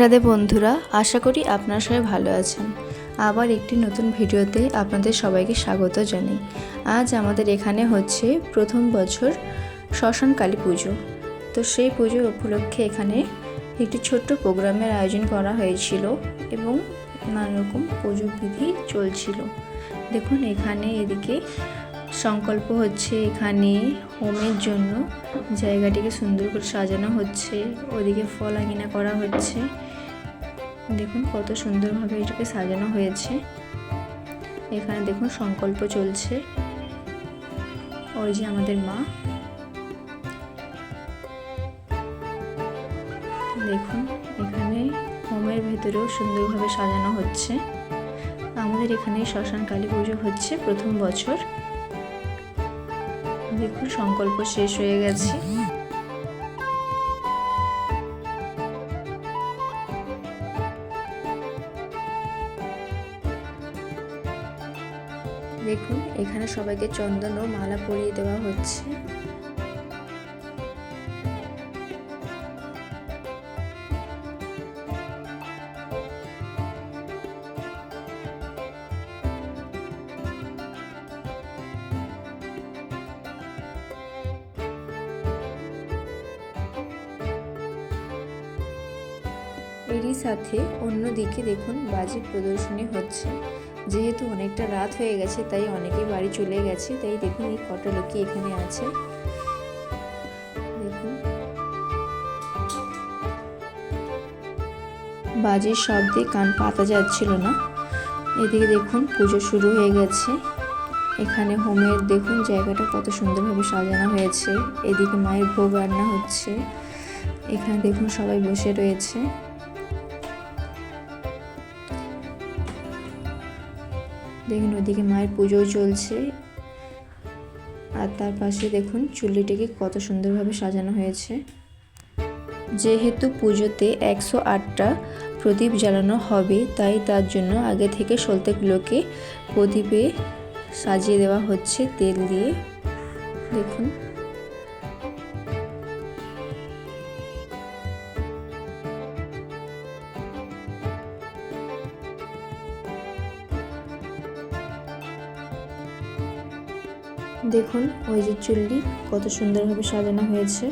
রাধে বন্ধুরা, আশা করি আপনারা সবাই ভালো আছেন। আবার একটি নতুন ভিডিওতে আপনাদের সবাইকে স্বাগত জানাই। আজ আমাদের এখানে হচ্ছে প্রথম বছর শ্মশান কালী পুজো। তো সেই পুজো উপলক্ষে এখানে একটি ছোট্ট প্রোগ্রামের আয়োজন করা হয়েছিল এবং নানা রকম পুজো বিধি চলছিল। দেখুন, এখানে এদিকে সংকল্প হচ্ছে এখানে হোমের জন্য। জায়গাটিকে সুন্দর করে সাজানো হচ্ছে, ওদিকে ফল আঙিনা করা হচ্ছে। দেখুন কত সুন্দরভাবে এটাকে সাজানো হয়েছে। এখানে দেখুন সংকল্প চলছে। ওই যে আমাদের মা। দেখুন, এখানে হোমের ভেতরেও সুন্দরভাবে সাজানো হচ্ছে। আমাদের এখানে শ্মশান কালী পুজো হচ্ছে প্রথম বছর। দেখুন সংকল্প শেষ হয়ে গেছে। এখানে সবাইকে চন্দন ও মালা পরিয়ে দেওয়া হচ্ছে। এরই সাথে অন্যদিকে দেখুন বাজি প্রদর্শনী হচ্ছে। যেহেতু অনেকটা রাত হয়ে গেছে, তাই অনেকেই বাড়ি চলে গেছে। তাই দেখুন এই কটা লোকই এখানে আছে। বাজির শব্দে কান পাতা যাচ্ছিল না। এদিকে দেখুন পুজো শুরু হয়ে গেছে। এখানে হোমের দেখুন জায়গাটা কত সুন্দরভাবে সাজানো হয়েছে। এদিকে মায়ের ভোগ রান্না হচ্ছে। এখানে দেখুন সবাই বসে রয়েছে। দেখুন ওদিকে মায়ের পুজোও চলছে। আর তার পাশে দেখুন, চুল্লিটিকে কত সুন্দরভাবে সাজানো হয়েছে। যেহেতু পুজোতে একশো আটটা প্রদীপ জ্বালানো হবে, তাই তার জন্য আগে থেকে সলতেগুলোকে প্রদীপে সাজিয়ে দেওয়া হচ্ছে তেল দিয়ে। দেখুন। দেখুন, ওই যে চুল্লি কত সুন্দরভাবে সাজানো হয়েছে।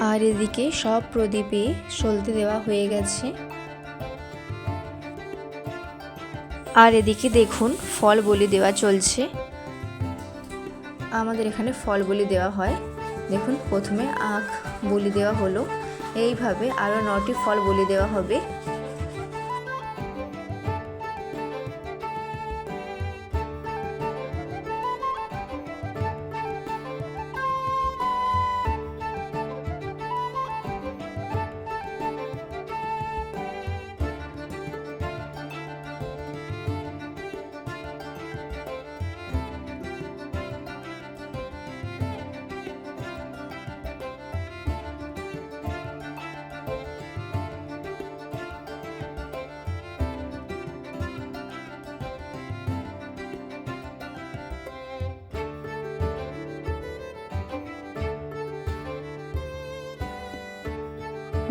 আর এদিকে সব প্রদীপে সলতে দেওয়া হয়ে গেছে। আর এদিকে দেখুন ফল বলি দেওয়া চলছে। আমাদের এখানে ফল বলি দেওয়া হয়। দেখুন, প্রথমে আখ বলি দেওয়া হলো। এইভাবে আরও নটি ফল বলি দেওয়া হবে।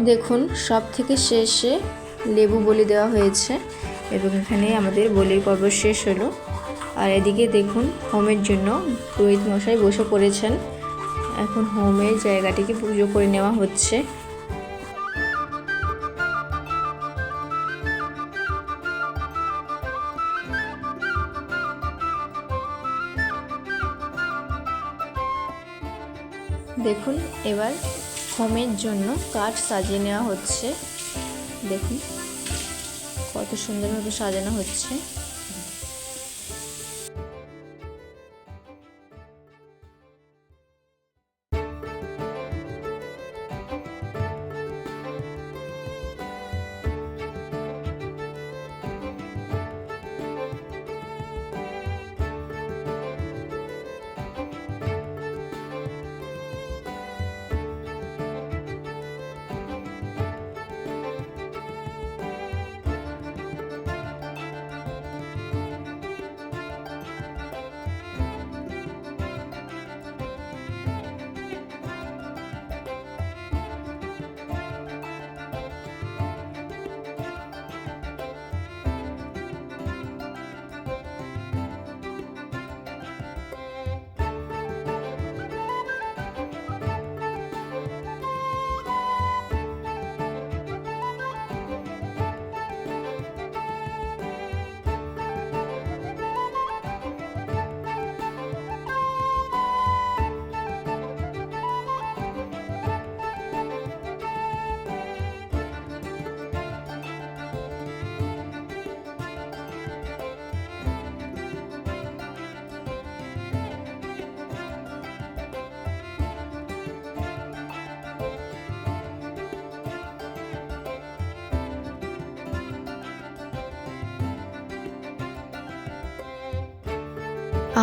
দেখুন সব থেকে শেষে লেবু বলি দেওয়া হয়েছে এবং এখানে আমাদের বলির পর্ব শেষ হলো। আর এদিকে দেখুন, হোমের জন্য পুরোহিত মশাই বসে পড়েছেন। এখন হোমের জায়গাটিকে পুজো করে নেওয়া হচ্ছে। দেখুন, এবার হোমের জন্য কাঠ সাজিয়ে নেওয়া হচ্ছে। দেখুন কত সুন্দরভাবে সাজানো হচ্ছে।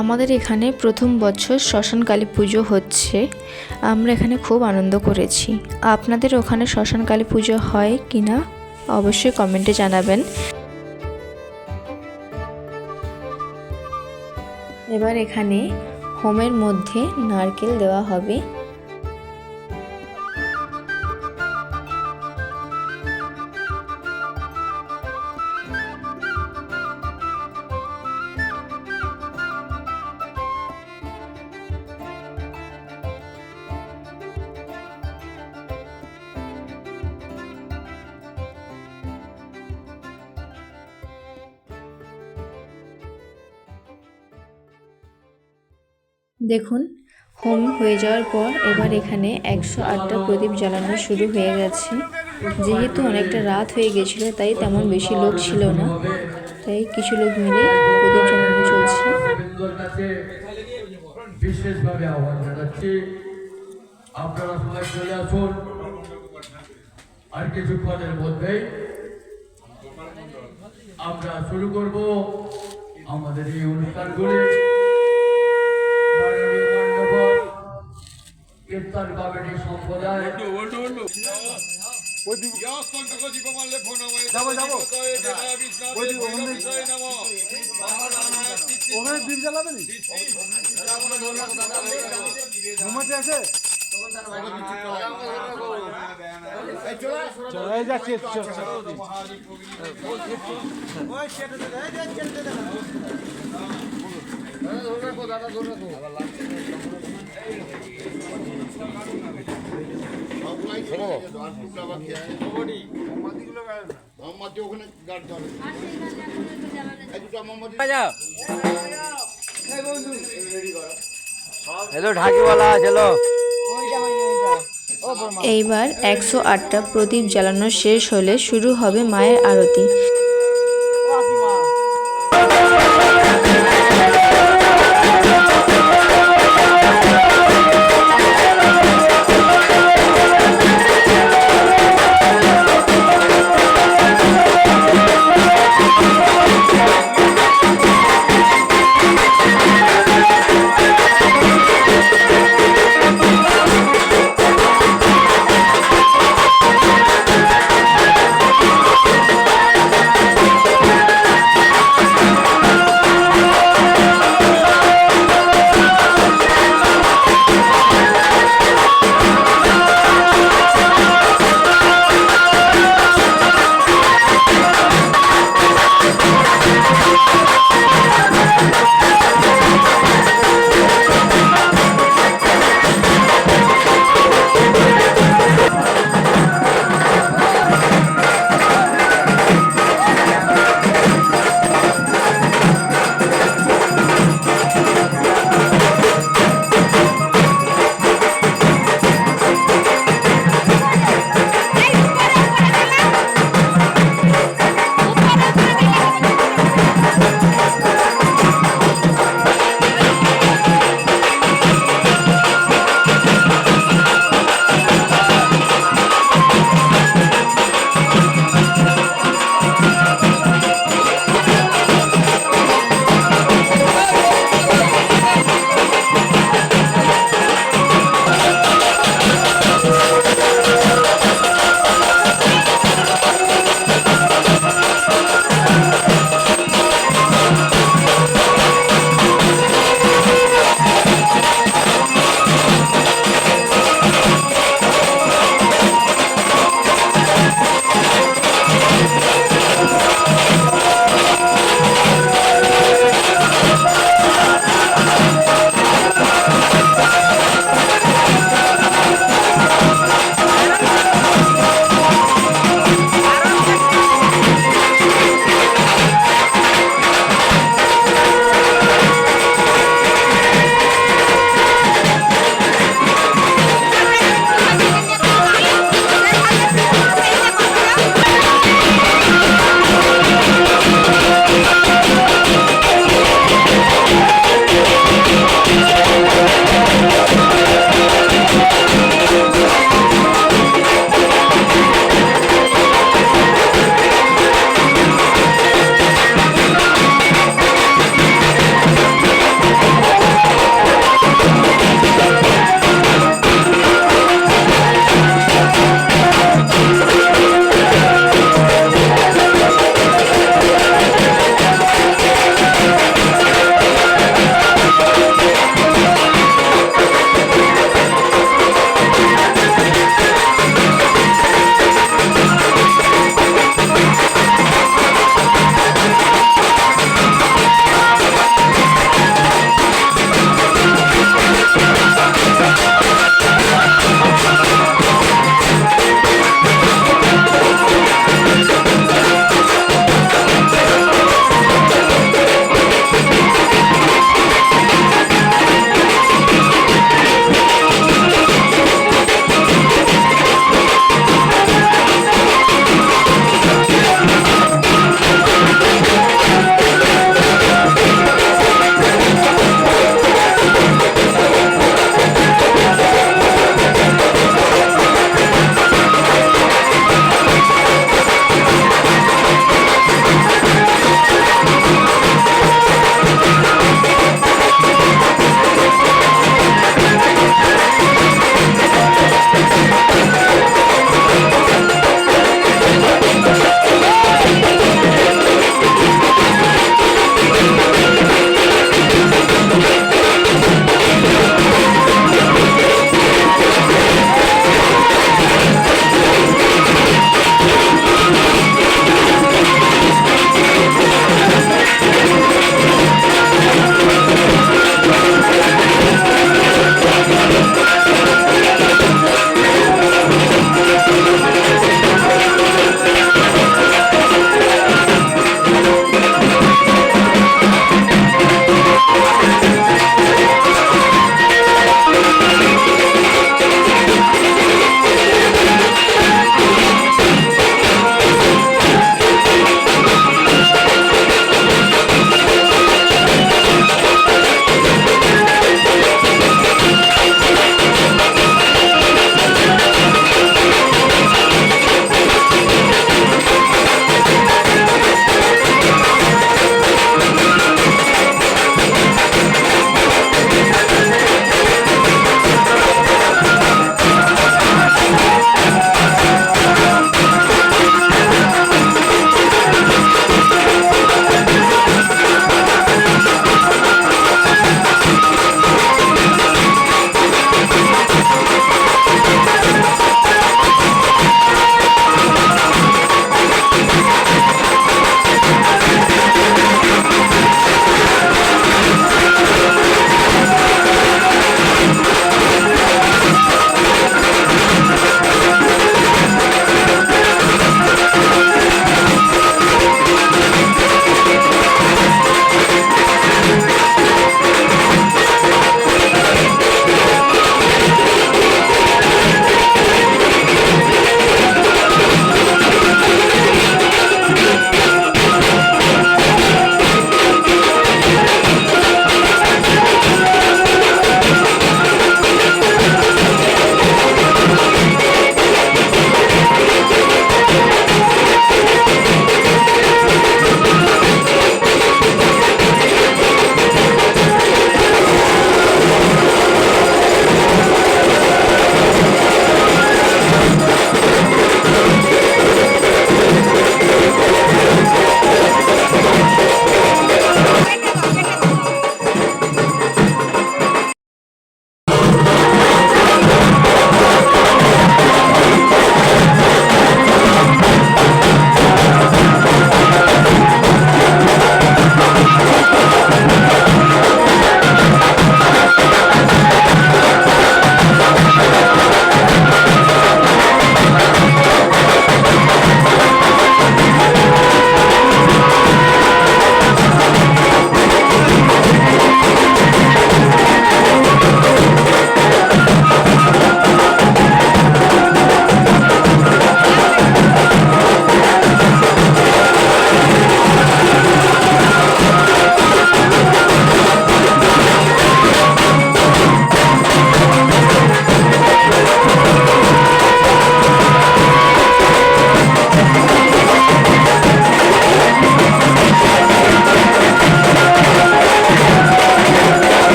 আমাদের এখানে প্রথম বছর শ্মশান কালী পুজো হচ্ছে। আমরা এখানে খুব আনন্দ করেছি। আপনাদের ওখানে শ্মশান কালী পুজো হয় কি না অবশ্যই কমেন্টে জানাবেন। এবার এখানে হোমের মধ্যে নারকেল দেওয়া হবে। দেখুন হোম হয়ে যাওয়ার পর এবার এখানে একশো আটটা প্রদীপ জ্বালানো শুরু হয়ে গেছে। যেহেতু অনেকটা রাত হয়ে গেছিল, তাই তেমন বেশি লোক ছিল না। তাই কিছু লোক মিলে প্রদীপ জ্বালানো চলছে। বিন্দুর কাছে আর কিছুক্ষণের মধ্যেই আমরা শুরু করব আমাদের এই অনুষ্ঠানগুলি। কীর্তন কমিটি সম্প্রদায় আছে চলে যাচ্ছে চল, চল। এইবার একশো আটটা প্রদীপ জ্বালানো শেষ হলে শুরু হবে মায়ের আরতি।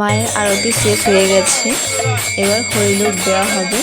মায়ের আরতি শেষ হয়ে গেছে। এবার হরিলুট দেওয়া হবে।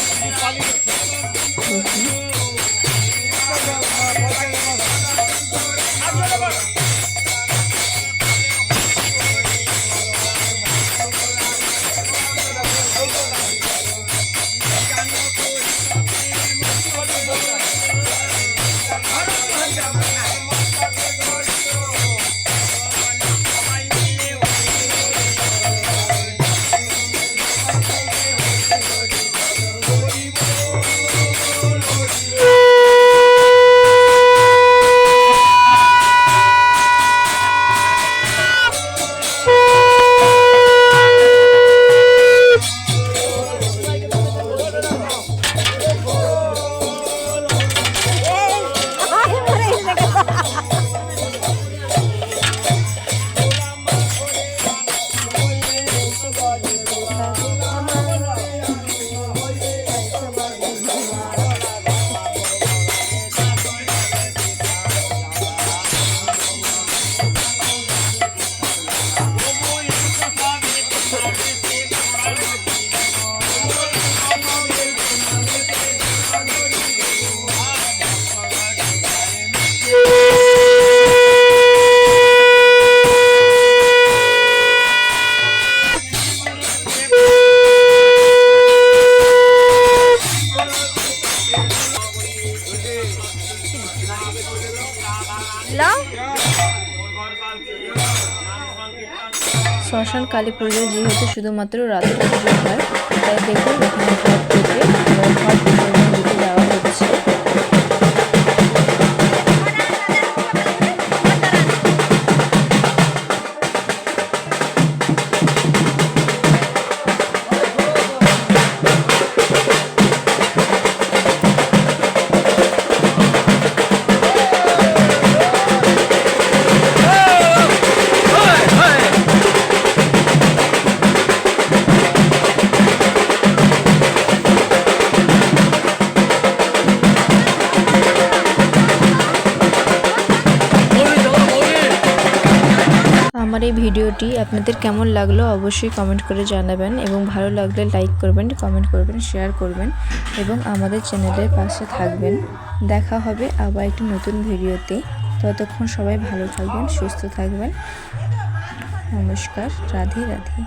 শ্মশান কালী পুজো যেহেতু শুধুমাত্র রাত্রে পুজো হয় তাই দেখুন এখানে থেকে এবার ভিডিওটি আপনাদের কেমন লাগল অবশ্যই কমেন্ট করে জানাবেন এবং ভালো লাগলে লাইক করবেন কমেন্ট করবেন শেয়ার করবেন এবং আমাদের চ্যানেলের পাশে থাকবেন। দেখা হবে আবার একটি নতুন ভিডিওতে। ততক্ষণ সবাই ভালো থাকবেন, সুস্থ থাকবেন। নমস্কার, রাধে রাধে।